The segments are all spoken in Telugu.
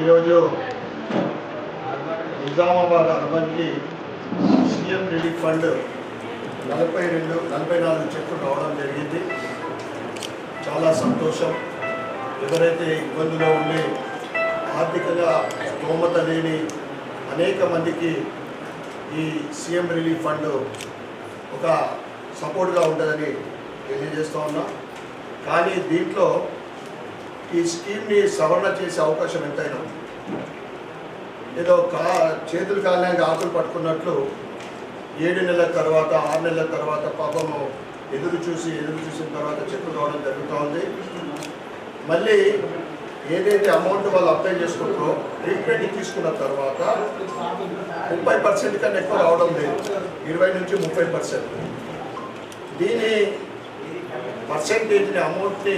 ఈరోజు నిజామాబాద్ అర్బన్కి సీఎం రిలీఫ్ ఫండ్ నలభై రెండు నలభై నాలుగు చెట్లు రావడం జరిగింది. చాలా సంతోషం. ఎవరైతే ఇబ్బందిలో ఉండి ఆర్థికంగా స్తోమత లేని అనేక మందికి ఈ సీఎం రిలీఫ్ ఫండ్ ఒక సపోర్ట్గా ఉంటుందని తెలియజేస్తూ ఉన్నా. కానీ దీంట్లో ఈ స్కీమ్ని సవరణ చేసే అవకాశం ఎంతైనా ఉంది. ఏదో కా చేతులు కాలినాక ఆకులు పట్టుకున్నట్లు ఏడు నెలల తర్వాత ఆరు నెలల తర్వాత పాపము ఎదురు చూసి ఎదురు చూసిన తర్వాత చెక్కులు రావడం జరుగుతూ ఉంది. మళ్ళీ ఏదైతే అమౌంట్ వాళ్ళు అప్లై చేసుకుంటారో ట్రీట్మెంట్ తీసుకున్న తర్వాత ముప్పై పర్సెంట్ కన్నా ఎక్కువ రావడం లేదు. ఇరవై నుంచి ముప్పై పర్సెంట్. దీని పర్సెంటేజ్ని అమౌంట్ని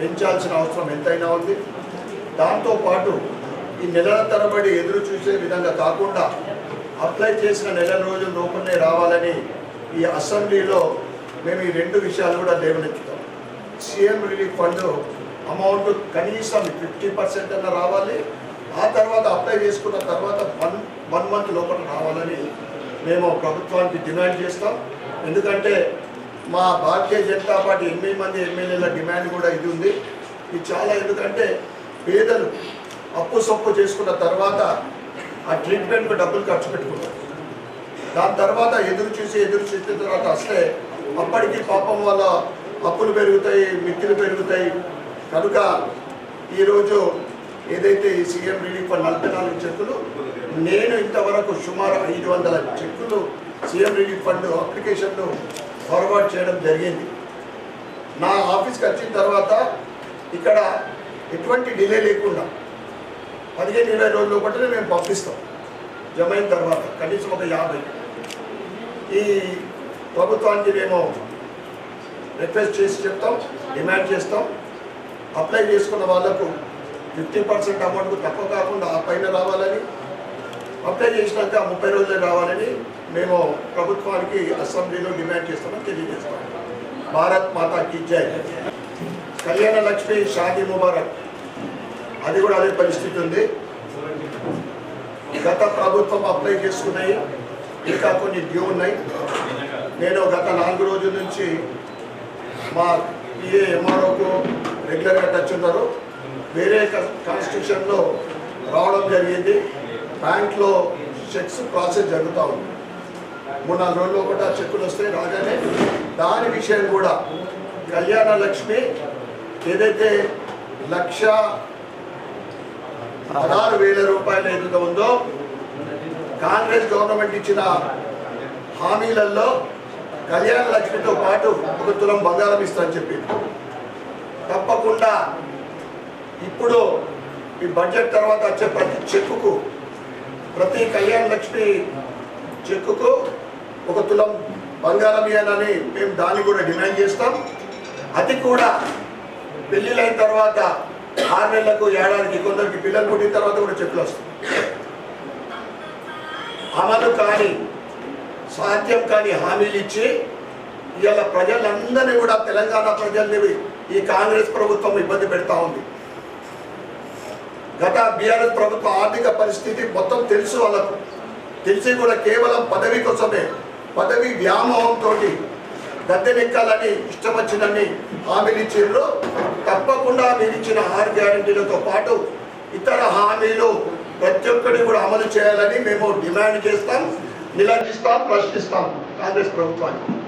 పెంచాల్సిన అవసరం ఎంతైనా ఉంది. దాంతోపాటు ఈ నెలల తరబడి ఎదురు చూసే విధంగా కాకుండా అప్లై చేసిన నెల రోజుల లోపలనే రావాలని ఈ అసెంబ్లీలో మేము ఈ రెండు విషయాలు కూడా లేవనెత్తుతాం. సీఎం రిలీఫ్ ఫండ్ అమౌంట్ కనీసం ఫిఫ్టీ పర్సెంట్ అన్న రావాలి. ఆ తర్వాత అప్లై చేసుకున్న తర్వాత వన్ వన్ మంత్ లోపల రావాలని మేము ప్రభుత్వానికి డిమాండ్ చేస్తాం. ఎందుకంటే మా భారతీయ జనతా పార్టీ ఎనిమిది మంది ఎమ్మెల్యేల డిమాండ్ కూడా ఇది ఉంది. ఇది చాలా ఎందుకంటే పేదలు అప్పు సొప్పు చేసుకున్న తర్వాత ఆ ట్రీట్మెంట్కు డబ్బులు ఖర్చు పెట్టుకుంటారు. దాని తర్వాత ఎదురు చూసి ఎదురు చూసిన తర్వాత వస్తే అప్పటికి పాపం వల్ల అప్పులు పెరుగుతాయి మిత్తులు పెరుగుతాయి. కనుక ఈరోజు ఏదైతే ఈ సీఎం రిలీఫ్ ఫండ్ నలభై నాలుగు చెక్కులు నేను ఇంతవరకు సుమారు ఐదు వందల చెక్కులు సీఎం రిలీఫ్ ఫండ్ అప్లికేషన్ను ఫార్వర్డ్ చేయడం జరిగింది. నా ఆఫీస్కి వచ్చిన తర్వాత ఇక్కడ ఎటువంటి డిలే లేకుండా పదిహేను ఇరవై రోజుల ఒకటి మేము పంపిస్తాం. జమ అయిన తర్వాత కనీసం ఒక యాభై. ఈ ప్రభుత్వానికి మేము రిక్వెస్ట్ చేసి చెప్తాం డిమాండ్ చేస్తాం. అప్లై చేసుకున్న వాళ్ళకు ఫిఫ్టీ పర్సెంట్ అమౌంట్ తక్కువ కాకుండా ఆ పైన రావాలని అప్లై చేసినాక ముప్పై రోజులు రావాలని మేము ప్రభుత్వానికి అసెంబ్లీలో డిమాండ్ చేస్తామని తెలియజేస్తాం. భారత్ మాతా కి జై. కళ్యాణ లక్ష్మి షాదీ ముబారక్. అది కూడా అదే పరిస్థితి ఉంది. గత ప్రభుత్వం అప్లై చేసుకున్నాయి. ఇంకా కొన్ని డ్యూ ఉన్నాయి. నేను గత నాలుగు రోజుల నుంచి మా పిఏ ఎంఆర్ఓకు రెగ్యులర్గా టచ్ ఉన్నారు. వేరే కాన్స్టిట్యూషన్లో రావడం జరిగింది. బ్యాంక్లో చెక్స్ ప్రాసెస్ జరుగుతూ ఉంది. మూడు నాలుగు రోజుల్లో కూడా చెక్కులు వస్తాయి రాగానే. దాని విషయం కూడా కళ్యాణ లక్ష్మి ఏదైతే లక్ష పదహారు వేల రూపాయలు ఏదైతే ఉందో కాంగ్రెస్ గవర్నమెంట్ ఇచ్చిన హామీలలో కళ్యాణ లక్ష్మితో పాటు ఒక తులం బంగారం ఇస్తానని చెప్పి తప్పకుండా ఇప్పుడు ఈ బడ్జెట్ తర్వాత వచ్చే ప్రతి చెక్కుకు ప్రతి కళ్యాణ లక్ష్మి చెక్కుకు ఒక తులం బంగారం ఇవ్వాలని మేము దాన్ని కూడా డిమాండ్ చేస్తాం. అది కూడా పెళ్ళిళ్ళైన తర్వాత ఆరు నెలలకు ఏడాదికి కొందరికి పిల్లలు పుట్టిన తర్వాత కూడా చెక్కులు వస్తాయి. అమలు కాని సాధ్యం కాని హామీలు ఇచ్చి ఇవాళ ప్రజలందరినీ కూడా తెలంగాణ ప్రజల్ని ఈ కాంగ్రెస్ ప్రభుత్వం ఇబ్బంది పెడతా ఉంది. గత బీఆర్ఎస్ ప్రభుత్వ ఆర్థిక పరిస్థితి మొత్తం తెలుసు వాళ్ళకు. తెలిసి కూడా కేవలం పదవి కోసమే పదవి వ్యామోహంతో గద్దెనెక్కాలని ఇష్టం వచ్చిందని హామీలు ఇచ్చిండ్రు. తప్పకుండా మీరు ఇచ్చిన ఆరు గ్యారంటీలతో పాటు ఇతర హామీలు ప్రతి ఒక్కరిని కూడా అమలు చేయాలని మేము డిమాండ్ చేస్తాం నిలదీస్తాం ప్రశ్నిస్తాం కాంగ్రెస్ ప్రభుత్వాన్ని.